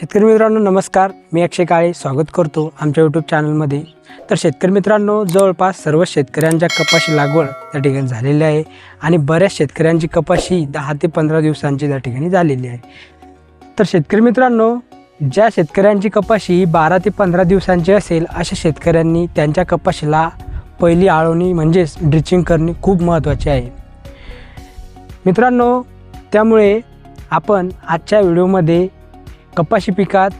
शेतकरी मित्रांनो नमस्कार. मी अक्षय काळे स्वागत करतो आमच्या यूट्यूब चॅनलमध्ये तर शेतकरी मित्रांनो जवळपास सर्व शेतकऱ्यांच्या कपाशी लागवड त्या ठिकाणी झालेली आहे आणि बऱ्याच शेतकऱ्यांची कपाशी दहा ते पंधरा दिवसांची त्या ठिकाणी झालेली आहे. तर शेतकरी मित्रांनो ज्या शेतकऱ्यांची कपाशी बारा ते पंधरा दिवसांची असेल अशा शेतकऱ्यांनी त्यांच्या कपाशीला पहिली आळवणी म्हणजेच ड्रिचिंग करणे खूप महत्त्वाचे आहे. मित्रांनो त्यामुळे आपण आजच्या व्हिडिओमध्ये कपाशी पिकात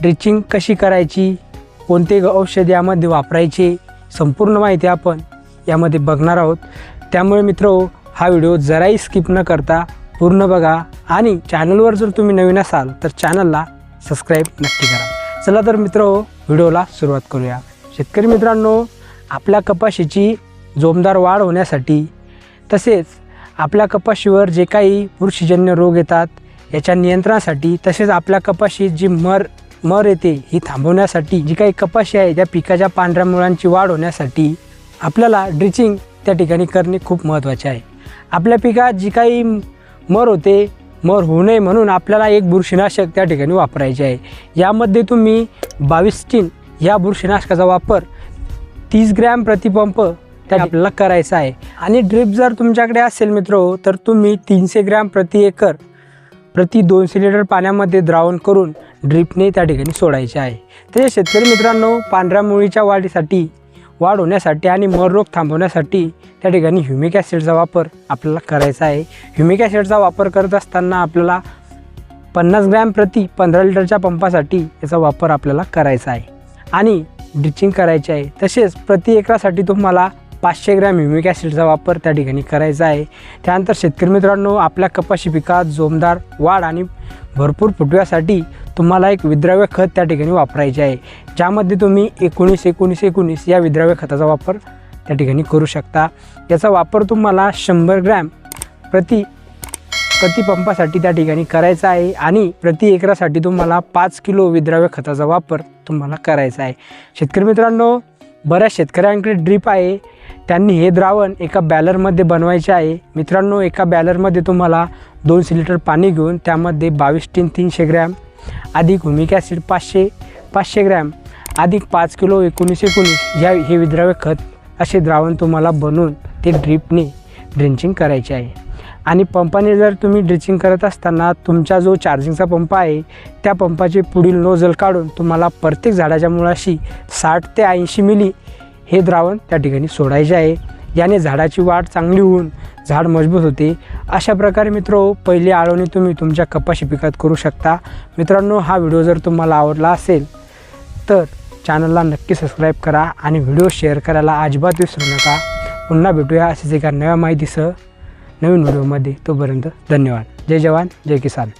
ड्रिचिंग कशी करायची? कोणते औषध यामध्ये वापरायचे? संपूर्ण माहिती आपण यामध्ये बघणार आहोत. त्यामुळे मित्र हा व्हिडिओ जराही स्किप न करता पूर्ण बघा आणि चॅनलवर जर तुम्ही नवीन असाल तर चॅनलला सबस्क्राईब नक्की करा. चला तर मित्र व्हिडिओला सुरुवात करूया. शेतकरी मित्रांनो आपल्या कपाशीची जोमदार वाढ होण्यासाठी तसेच आपल्या कपाशीवर जे काही बुरशीजन्य रोग येतात याच्या नियंत्रणासाठी तसेच आपल्या कपाशीत जी मर मर येते ही थांबवण्यासाठी जी काही कपाशी आहे त्या पिकाच्या पांढऱ्या मुळांची वाढ होण्यासाठी आपल्याला ड्रिचिंग त्या ठिकाणी करणे खूप महत्त्वाचे आहे. आपल्या पिकात जी काही मर होते मर होऊ नये म्हणून आपल्याला एक बुरशीनाशक त्या ठिकाणी वापरायचे आहे. यामध्ये तुम्ही बावीस टीन या बुरशीनाशकाचा वापर तीस ग्रॅम प्रतिपंप त्या आपल्याला करायचा आहे. आणि ड्रिप जर तुमच्याकडे असेल मित्र तर तुम्ही तीनशे ग्रॅम प्रति एकर प्रति दोनशे लिटर पाण्यामध्ये द्रावण करून ड्रिपने त्या ठिकाणी सोडायचे आहे. तसे शेतकरी मित्रांनो पांढऱ्या मुळीच्या वाढीसाठी वाढ होण्यासाठी आणि मर रोग थांबवण्यासाठी त्या ठिकाणी ह्युमिक ॲसिडचा वापर आपल्याला करायचा आहे. ह्युमिक ॲसिडचा वापर करत असताना आपल्याला पन्नास ग्रॅम प्रति पंधरा लिटरच्या पंपासाठी याचा वापर आपल्याला करायचा आहे. आणि ड्रिचिंग करायचे आहे. तसेच प्रति एकरासाठी तुम्हाला पाचशे ग्रॅम ह्युमिक ॲसिडचा वापर त्या ठिकाणी करायचा आहे. त्यानंतर शेतकरी मित्रांनो आपल्या कपाशी पिकात जोमदार वाढ आणि भरपूर फुटव्यासाठी तुम्हाला एक विद्राव्य खत त्या ठिकाणी वापरायचे आहे. ज्यामध्ये तुम्ही एकोणीस एकोणीस एकोणीस या विद्राव्य खताचा वापर त्या ठिकाणी करू शकता. याचा वापर तुम्हाला शंभर ग्रॅम प्रति प्रतिपंपासाठी त्या ठिकाणी करायचा आहे आणि प्रति एकरासाठी तुम्हाला पाच किलो विद्राव्य खताचा वापर तुम्हाला करायचा आहे. शेतकरी मित्रांनो बऱ्याच शेतकऱ्यांकडे ड्रीप आहे. त्यांनी हे द्रावण एका बॅलरमध्ये बनवायचे आहे. मित्रांनो एका बॅलरमध्ये तुम्हाला दोनशे लिटर पाणी घेऊन त्यामध्ये बावीस टीन तीनशे ग्रॅम अधिक हुमिक ॲसिड पाचशे पाचशे ग्रॅम अधिक पाच किलो एकोणीस एकोणीस या हे विद्राव्य खत असे द्रावण तुम्हाला बनवून ते ड्रीपने ड्रिंचिंग करायचे आहे. आणि पंपाने जर तुम्ही ड्रिचिंग करत असताना तुमचा जो चार्जिंगचा पंप आहे त्या पंपाचे पुढील नोजल काढून तुम्हाला प्रत्येक झाडाच्या मुळाशी साठ ते ऐंशी मिली हे द्रावण त्या ठिकाणी सोडायचे आहे. याने झाडाची वाढ चांगली होऊन झाड मजबूत होते. अशा प्रकारे मित्र पहिली आळवणी तुम्ही तुमच्या कपाशी पिकात करू शकता. मित्रांनो हा व्हिडिओ जर तुम्हाला आवडला असेल तर चॅनलला नक्की सबस्क्राईब करा आणि व्हिडिओ शेअर करायला अजिबात विसरू नका. पुन्हा भेटूया असेच एका नव्या माहितीसह नवीन व्हिडिओमध्ये. तोपर्यंत धन्यवाद. जय जवान जय किसान.